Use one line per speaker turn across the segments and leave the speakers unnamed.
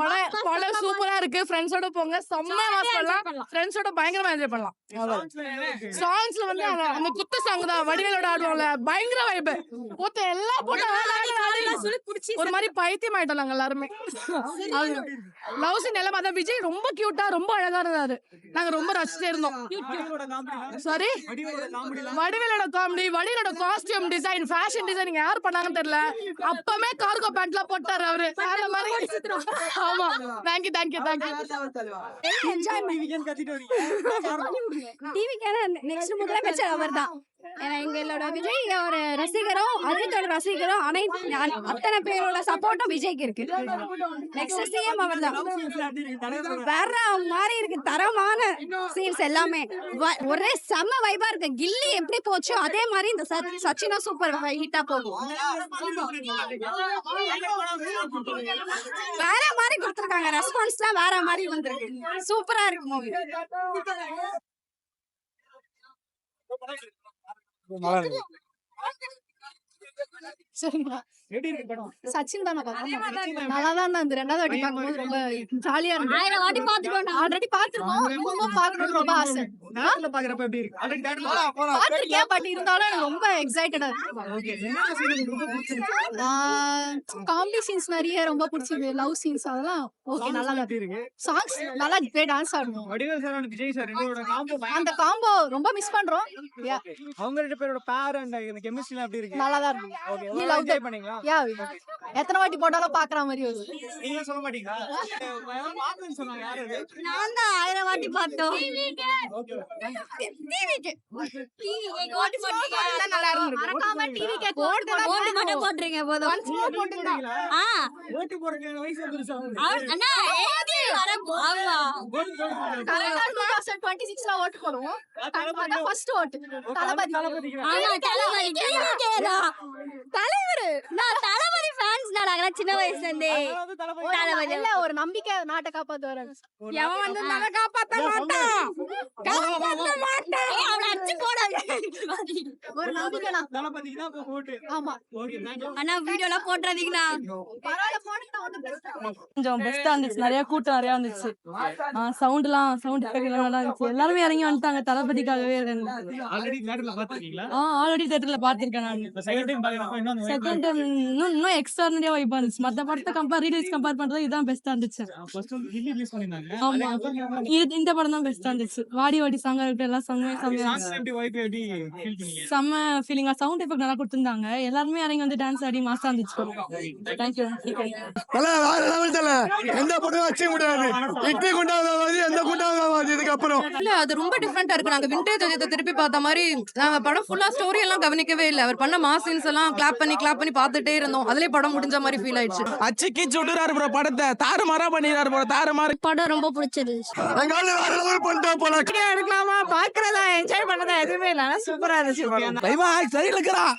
படம் படம் சூப்பரா இருக்கு. ஃப்ரெண்ட்ஸோட போங்க. செம்ம மாஸ் பண்ணலாம். ஃப்ரெண்ட்ஸோட பயங்கரமா என்ஜாய் பண்ணலாம். சாங்ஸ்ல வந்து அந்த குத்து சாங் தான். வடிவேலோட ஆடுவோம்ல பயங்கர வைப் மொத்த எல்லா போட்டோம் ஒரு மாதிரி பைத்தியம் ஆயிட்டோம் நாங்க எல்லாருமே. லவ் சீன் எல்லாம் பார்த்தா விஜய் ரொம்ப கியூட்டா ரொம்ப அழகா இருந்தாரு. நாங்க ரொம்ப ரசிச்சே இருந்தோம். சாரி வடிவேலோட காமெடி வடிவேலோட காஸ்டியூம் டிசைன் ஃபேஷன் டிசைனிங் யார் பண்ணாங்கன்னு தெரியல. அப்பமே கார்கோ பேண்ட்லாம் போட்டாரு அவரு. அந்த மாதிரி. ஆமா thank you thank you thank you
டிவிக்கான next முதலமைச்சர் அவர் தான் ஏன்னா எங்களோட விஜய் ஒரு ரசிகரும் அஜித்தோட ரசிகரும் அனைத்து அத்தனை பேரோட சப்போர்ட்டும் விஜய்க்கு இருக்கு நெக்ஸ்ட் சிஎம் அவர் தான் வேற மாதிரி இருக்கு தரமான சீன்ஸ் எல்லாமே ஒரே செம்ம வைபா இருக்கு கில்லி எப்படி போச்சோ அதே மாதிரி இந்த சச்- சச்சினா சூப்பர் ஹிட்டா போகும் வேற மாதிரி கொடுத்துருக்காங்க ரெஸ்பான்ஸ்லாம் வேற மாதிரி வந்திருக்கு சூப்பரா இருக்கு மூவி
சரிங்களா சச்சின் தானே நல்லா தான் இந்த ரெண்டாவது வாட்டி பார்க்கும்போது ரொம்ப ஜாலியா இருந்துச்சு
ஆயிரம் வாட்டி
ஆல்ரெடி பார்த்திருக்கோம். ரொம்ப பார்க்கணும்னு ரொம்ப ஆசை.
பாக்குறப்ப எப்படி இருக்கு?
பட் இருந்தாலும் எனக்கு ரொம்ப எக்ஸைட்டடா காமெடி சீன்ஸ் நிறைய ரொம்ப பிடிச்சது லவ் சீன்ஸ் அதெல்லாம் ஓகே நல்லா தான்
இருக்கு?
சாங்ஸ் நல்லா போய் டான்ஸ் ஆடணும்.
Vadivel sir and Vijay sir ரெண்டோட காம்போ
அந்த காம்போ ரொம்ப மிஸ் பண்றோம்.
அவங்க ரெண்டு பேரோட பேர் இருக்கு?
நல்லா தான் இருக்கும் love
என்ஜாய் பண்ணீங்களா?
யா எத்தனை வாட்டி போட்டாலும் பாக்குற மாதிரி வருது.
நீங்க சொல்ல மாட்டீங்களா? மாத்தன்னு சொன்னாங்க யாரு அது?
நான் தான் ஆயிரம் வாட்டி பார்த்தோம்.
ஓகே
நல்லா இருந்திருக்கு.
மறக்காம டிவிக்கு ஓட்டு மட்டும் போட்டுருங்க போதும். ஆ.
ஓட்டு போடுற வயசு வந்துருச்சு
அண்ணா ஏடி வர போவா
ஓட்டு போடுவோம். ஃபர்ஸ்ட் ஓட்டு. தளபதி.
ஆமா தளபதி டிவிக்கே தான் தலைவர் நான் தளபதி ஃபேன்ஸ் நான் சின்ன வயசுல இருந்தே தளபதி
இல்ல ஒரு நம்பிக்கை நாட்டை காப்பாத்து
எவன் வந்து நம்ம காப்பாத்த மாட்டான்? காப்பாத்த மாட்டான். அவன அடிச்சு போடாத
ஒரு நம்பிக்கைனா
தளபதிக்கு தான் இப்ப ஓட்டு
ஆமா.
ஓகே தேங்க்யூ
அண்ணா வீடியோலாம் போட்டுறாதீங்கண்ணா.
பரவாயில்ல.
கொஞ்சம் பெஸ்டா இருந்துச்சு. நிறைய கூட்டம் நிறைய வந்துச்சு. சவுண்ட்லாம் சவுண்ட் எஃபெக்ட்லாம் நல்லா இருந்துச்சு. எல்லாருமே இறங்கி வந்துட்டாங்க. தளபதிக்காகவே
ஆல்ரெடி தேட்டர்ல பாத்துருக்கீங்களா
ஆ ஆல்ரெடி தேட்டர்ல பாத்திருக்கேன் நான்.
செகண்ட் டைம் பாக்குறப்ப இன்னும்
இன்னும் எக்ஸ்ட்ரானரியா வைப்பா இருந்துச்சு. மத்த படத்தை கம்பேர் ரீல்ஸ் கம்பேர் பண்றது இதுதான் பெஸ்டா இருந்துச்சு. ஆமா. இந்த படம் தான் பெஸ்டா இருந்துச்சு. வாடி வாடி சாங்கா இருக்கட்டும் எல்லாம் செம்மையா செம்மையா செம்ம ஃபீலிங்கா சவுண்ட் எஃபெக்ட் நல்லா கொடுத்திருந்தாங்க. எல்லாருமே இறங்கி வந்து டான்ஸ் ஆடி மாசா இருந்துச்சு. தேங்க்யூ
எந்த படம் வச்சுக்க முடியாது இட்லி குண்டாவது எந்த குண்டாவது இதுக்கப்புறம்.
இல்ல அது ரொம்ப டிஃப்ரெண்டா இருக்கு. நாங்க விண்டேஜ் அஜித்தை திருப்பி பார்த்த மாதிரி நாங்க படம் ஃபுல்லா ஸ்டோரி எல்லாம் கவனிக்கவே இல்ல. அவர் பண்ண மாசின்ஸ் எல்லாம் கிளாப் பண்ணி கிளாப் பண்ணி பார்த்துட்டே இருந்தோம். அதுலயே படம் முடிஞ்ச மாதிரி ஃபீல் ஆயிடுச்சு.
அச்சு கீச்சு விட்டுறாரு ப்ரோ படத்தை. தாறுமாறா பண்ணிடுறாரு ப்ரோ தாறுமாறு.
படம் ரொம்ப பிடிச்சது.
எங்க ஆளு வேற லெவல் பண்ணிட்டா போல.
எடுக்கலாமா? பாக்குறதா என்ஜாய் பண்ணதா? எதுவுமே இல்ல. சூப்பரா இருந்துச்சு
சரியில் இருக்கிறான்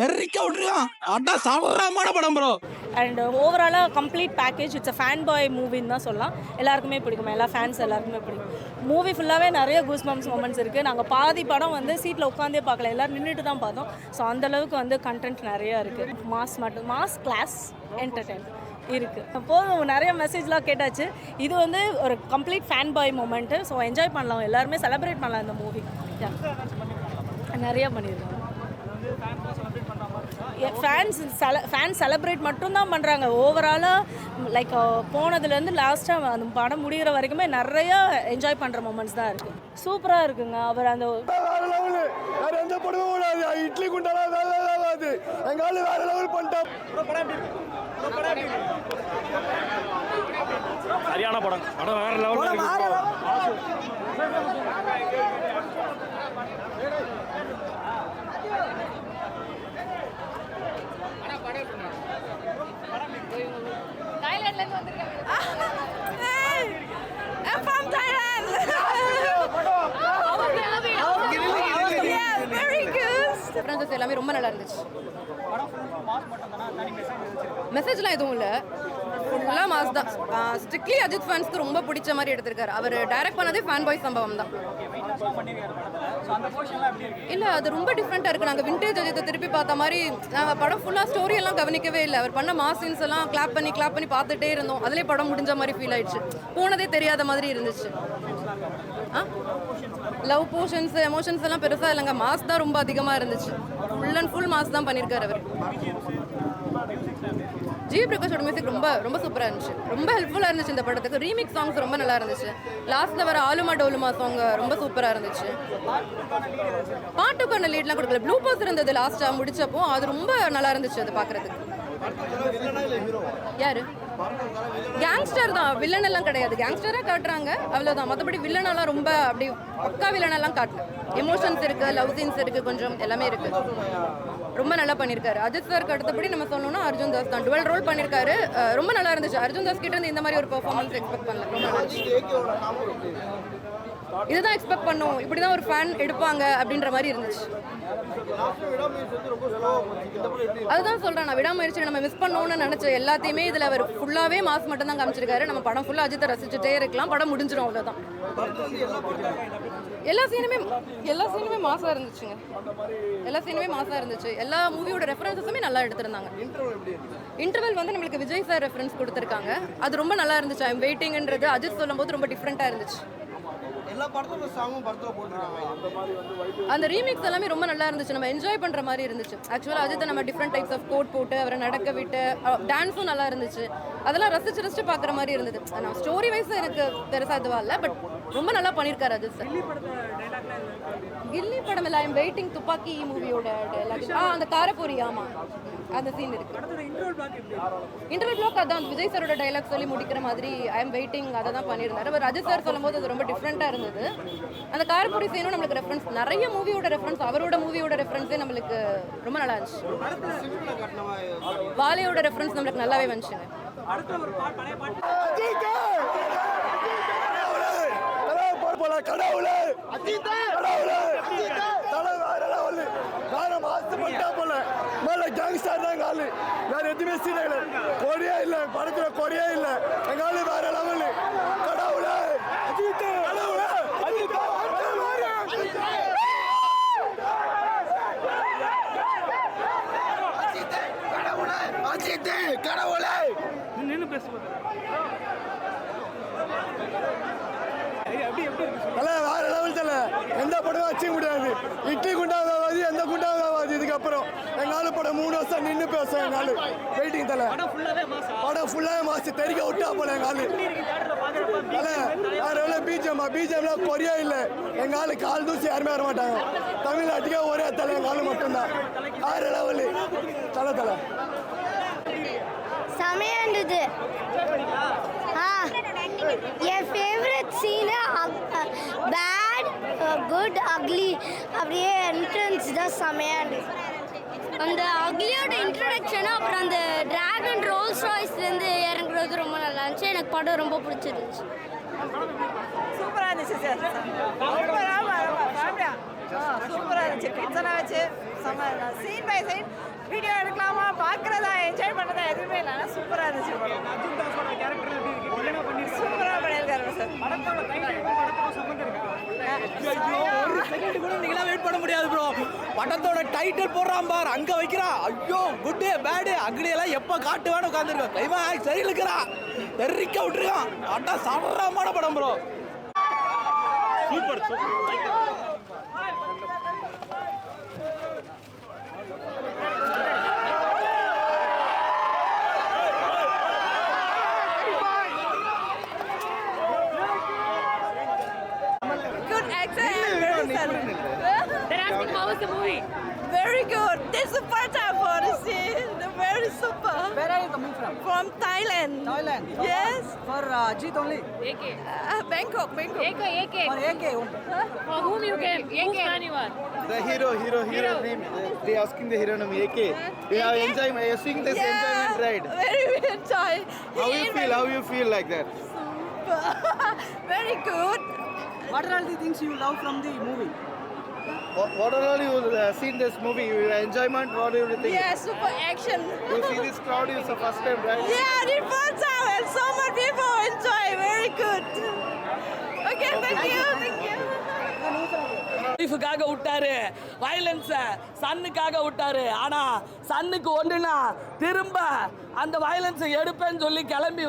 தெறிக்க விட்டுருக்கான். அட்டா சாமரமான படம் ப்ரோ
அண்ட் ஓவராலாக complete package it's a fan boy மூவின்னு தான் சொல்லலாம். எல்லாருக்குமே பிடிக்கும்? எல்லா ஃபேன்ஸ் எல்லாருக்குமே பிடிக்கும். மூவி ஃபுல்லாகவே நிறைய கூஸ் மம்ஸ் மூமெண்ட்ஸ் இருக்குது நாங்கள் பாதி படம் வந்து சீட்டில் உட்காந்தே பார்க்கல. எல்லோரும் நின்றுட்டு தான் பார்த்தோம். ஸோ அந்தளவுக்கு வந்து கண்டென்ட் நிறையா இருக்குது மாஸ் மட்டும் மாஸ் கிளாஸ் என்டர்டைன் இருக்குது அப்போது நிறைய மெசேஜ்லாம் கேட்டாச்சு. இது வந்து ஒரு complete fan boy moment so enjoy பண்ணலாம். எல்லாருமே செலிப்ரேட் பண்ணலாம் இந்த மூவி நிறைய பண்ணியிருக்கோம் ஃபேன்ஸ் செல ஃபேன்ஸ் செலிப்ரேட் மட்டும்தான் பண்ணுறாங்க ஓவராலாக லைக் போனதுலேருந்து லாஸ்ட்டாக அந்த படம் முடிகிற வரைக்குமே நிறைய என்ஜாய் பண்ணுற மூமெண்ட்ஸ் தான் இருக்குது சூப்பராக இருக்குங்க. அவர் அந்த
வேற லெவல் வேற எந்த படமும் ஓடாது இட்லி குண்டாலா வேற லெவல் எங்க ஆளு வேற லெவல் பண்ணிட்டா
சரியான படம் படம் வேற லெவல்
எல்லாமே ரொம்ப நல்லா இருந்துச்சு. மெசேஜ்லாம் எதுவும் இல்லை. ஃபுல்லாக மாஸ் தான். ஸ்ட்ரிக்ட்லி அஜித் ஃபேன்ஸ்க்கு ரொம்ப பிடிச்ச மாதிரி எடுத்திருக்காரு. அவர் டைரக்ட் பண்ணதே ஃபேன் பாய் சம்பவம் தான். இல்லை அது ரொம்ப டிஃப்ரெண்ட்டாக இருக்குது நாங்கள் விண்டேஜ் அஜித்தை திருப்பி பார்த்த மாதிரி நாங்கள் படம் ஃபுல்லாக ஸ்டோரி எல்லாம் கவனிக்கவே இல்லை. அவர் பண்ண மாஸ் சீன்ஸ் எல்லாம் கிளாப் பண்ணி கிளாப் பண்ணி பார்த்துட்டே இருந்தோம். அதுலேயே படம் முடிஞ்ச மாதிரி ஃபீல் ஆயிடுச்சு. போனதே தெரியாத மாதிரி இருந்துச்சு. லவ் போர்ஷன்ஸ் எமோஷன்ஸ் எல்லாம் பெருசாக இல்லைங்க. மாஸ் தான் ரொம்ப அதிகமாக இருந்துச்சு. ஃபுல் அண்ட் ஃபுல் மாஸ் தான் பண்ணியிருக்காரு அவர். ஜி பிரகாஷோட மியூசிக் ரொம்ப ரொம்ப சூப்பராக இருந்துச்சு. ரொம்ப ஹெல்ப்ஃபுல்லாக இருந்துச்சு இந்த படத்துக்கு. ரீமிக் சாங்ஸ் ரொம்ப நல்லா இருந்துச்சு. லாஸ்ட்டில் வர ஆலுமா டோலுமா சாங் ரொம்ப சூப்பராக இருந்துச்சு. பாட்டுக்கான லீட்லாம் கொடுக்கல. ப்ளூ பாஸ் இருந்தது லாஸ்ட்டாக முடிச்சப்போ அது ரொம்ப நல்லா இருந்துச்சு அது பார்க்குறதுக்கு யாரு? கேங்ஸ்டர் தான். வில்லன் எல்லாம் கிடையாது. கேங்ஸ்டரே காட்டுறாங்க. அவ்வளோதான் மற்றபடி வில்லனெல்லாம் ரொம்ப அப்படி பக்கா வில்லனெல்லாம் காட்டல. எமோஷன்ஸ் இருக்கு லவ் சீன்ஸ் இருக்கு கொஞ்சம் எல்லாமே இருக்கு. ரொம்ப நல்லா பண்ணியிருக்காரு அஜித் சாருக்கு அடுத்தபடி நம்ம சொல்லணும்னா அர்ஜுன் தாஸ் தான். டுவெல் ரோல் பண்ணியிருக்காரு ரொம்ப நல்லா இருந்துச்சு. அர்ஜுன் தாஸ் கிட்ட இருந்து இந்த மாதிரி ஒரு பெர்ஃபார்மன்ஸ் எக்ஸ்பெக்ட் பண்ணல. ரொம்ப நல்லா இருந்துச்சு. இதுதான் எக்ஸ்பெக்ட் பண்ணோம். இப்படி தான் ஒரு ஃபேன் எடுப்பாங்க அப்படின்ற மாதிரி இருந்துச்சு. அதுதான் சொல்றேன் நான் விடாமுயற்சி நம்ம மிஸ் பண்ணோம்னு நினைச்ச எல்லாத்தையுமே இதுல அவர் ஃபுல்லாவே மாஸ் மட்டும் தான் காமிச்சிருக்காரு. நம்ம படம் ஃபுல்லா அஜித்தை ரசிச்சுட்டே இருக்கலாம். படம் முடிஞ்சிடும் அவ்வளவுதான். எல்லா சீனுமே எல்லா சீனுமே மாசா இருந்துச்சுங்க. எல்லா சீனுமே மாசா இருந்துச்சு. எல்லா மூவியோட ரெஃபரன்ஸஸுமே நல்லா எடுத்திருந்தாங்க. இன்டர்வல் வந்து நம்மளுக்கு விஜய் சார் ரெஃபரன்ஸ் கொடுத்துருக்காங்க. அது ரொம்ப நல்லா இருந்துச்சு. ஐம் வெயிட்டிங்ன்றது அஜித் சொல்லும்போது ரொம்ப டிஃப்ரெண்ட்டாக இருந்துச்சு.
எல்லா படத்தோட சாங்கும் படத்துல போட்டுருக்காங்க.
அந்த ரீமிக்ஸ் எல்லாமே ரொம்ப நல்லா இருந்துச்சு. நம்ம என்ஜாய் பண்ற மாதிரி இருந்துச்சு. ஆக்சுவலாக அஜித்தை நம்ம டிஃப்ரெண்ட் டைப்ஸ் ஆஃப் கோட் போட்டு அவரை நடக்க விட்டு டான்ஸும் நல்லா இருந்துச்சு. அதெல்லாம் ரசிச்சு ரசிச்சு பார்க்குற மாதிரி இருந்தது. நான் ஸ்டோரி வைஸ் எனக்கு பெருசா இதுவா இல்லை பட் ரொம்ப நல்லா பண்ணியிருக்காரு அஜித் சார். கில்லி படம் இல்லை ஐம் வெயிட்டிங் துப்பாக்கி மூவியோட டைலாக் ஆ அந்த காரப்பூரி ஆமா. அந்த சீன் இருக்கு. இன்டர்வல் பிளாக் அதான் விஜய் சாரோட டைலாக் சொல்லி முடிக்கிற மாதிரி ஐ எம் வெயிட்டிங் அதை தான் பண்ணியிருந்தாரு. அவர் அஜித் சார் சொல்லும்போது அது ரொம்ப டிஃப்ரெண்ட்டாக இருந்தது. அந்த காரப்பூரி சீனும் நம்மளுக்கு ரெஃபரன்ஸ் நிறைய மூவியோட ரெஃபரன்ஸ் அவரோட மூவியோட ரெஃபரன்ஸே நம்மளுக்கு ரொம்ப நல்லா இருந்துச்சு. வாலியோட ரெஃபரன்ஸ் நம்மளுக்கு நல்லாவே வந்துச்சுங்க.
கடவுளே! கடவுளே தலை வேற லெவலு வேற மாசு பண்ணிட்டா போல. மேல கேங்ஸ்டர் தான் ஆளு. வேற எதுவுமே சீன் இல்லை. கொடியே இல்ல. படத்துல கொடியே இல்ல. எங்க ஆளு வேற லெவலு. கடவுளே! கடவுளே அஜித் கடவுளே
நின்று பேச
தல வேற லெவல் தல எந்த படமும் வச்சுக்க முடியாது இட்லி குண்டாவது எந்த குண்டாவது இதுக்கப்புறம்? எங்க ஆளு படம் மூணு வருஷம் நின்று பேசும் எங்க ஆளு வெயிட்டிங் தல. படம் ஃபுல்லாவே மாசு. தெரிக்க விட்டா போல எங்க ஆளு தல வேற எவ்வளவு பிஜிஎம் பிஜிஎம்லாம் கொரியா இல்ல. எங்க ஆளு கால் தூசி யாருமே வர மாட்டாங்க. தமிழ்நாட்டுக்கே ஒரே தலை எங்க ஆளு மட்டும்தான். வேற லெவலு தல தல.
செமையா இருந்தது. ஆ என் favourite scene bad good ugly அப்படியே என்ட்ரன்ஸ் தான் செமையா இருந்தது. அந்த அக்லியோட இன்ட்ரடக்ஷனு அப்புறம் அந்த டிராகன் ரோல்ஸ் ராய்ஸ்லேருந்து இறங்குறது ரொம்ப நல்லா இருந்துச்சு. எனக்கு படம் ரொம்ப பிடிச்சிருந்துச்சு.
சூப்பராக இருந்துச்சு சார். சூப்பராக சூப்பராக இருந்துச்சு. கிட்ஸெல்லாம் வச்சு செம்ம சீன் பை சீன் வீடியோ எடுக்கலாம் பண்ணுறதா எதுவுமே இல்லை. ஆனால் சூப்பராக இருந்துச்சு சூப்பராக பண்ணியிருக்காரு சார்.
ஒரு செகண்ட் கூட நீங்களாம் வெயிட் பண்ண முடியாது ப்ரோ படத்தோட டைட்டில் போடுறான் பார். அங்க வைக்கிறான் ஐயோ குட்டு பேடு அக்னி எல்லாம் எப்ப காட்டுவான்னு உட்காந்துருக்கோம் கைமா சரி இழுக்கிறா தெரிக்க விட்டுருக்கான். அட்டா சமரமான படம் bro
super
Good accent. They're asking how was the movie? Very good. This is the first time for the scene. They're very super.
Where are you coming from?
From Thailand.
Thailand.
Yes.
For uh, Ajit only.
Uh, Bangkok, Bangkok.
For AK only.
For whom you came? Whose fan you are?
The hero, hero, hero name. They asking the hero name AK. We are enjoying. You're seeing this enjoyment ride.
Very enjoy.
How you feel? How you feel like that? Super.
Very good.
What are all the things you love from the movie?
What, what all you uh, seen this movie? Your enjoyment, what do you think?
Yeah, super action.
you see this crowd, it's the first time, right?
Yeah, the first time, and so
much people enjoy. Very good. Okay, thank you, thank you. லைஃபுக்காக விட்டாரு வயலன்ஸை சன்னுக்காக விட்டாரு ஆனால் சன்னுக்கு ஒன்றுனா திரும்ப அந்த வயலன்ஸை எடுப்பேன்னு சொல்லி கிளம்பி